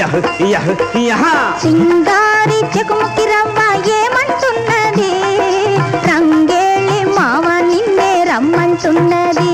Yeah యహ సింగారి చెకుముకి రవ్వ ఏమంటున్నది? రంగేళి మావ నిన్నే రమ్మంటున్నది.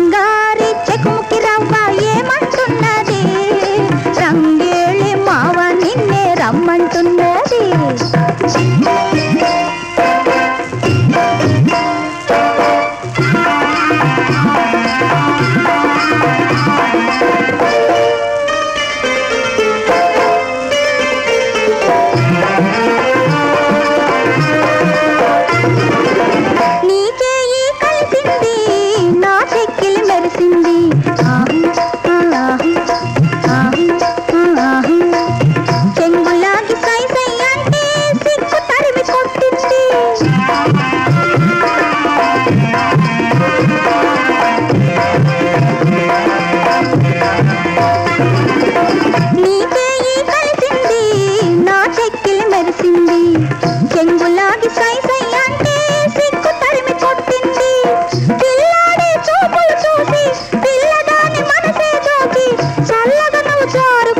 순간. हज़ार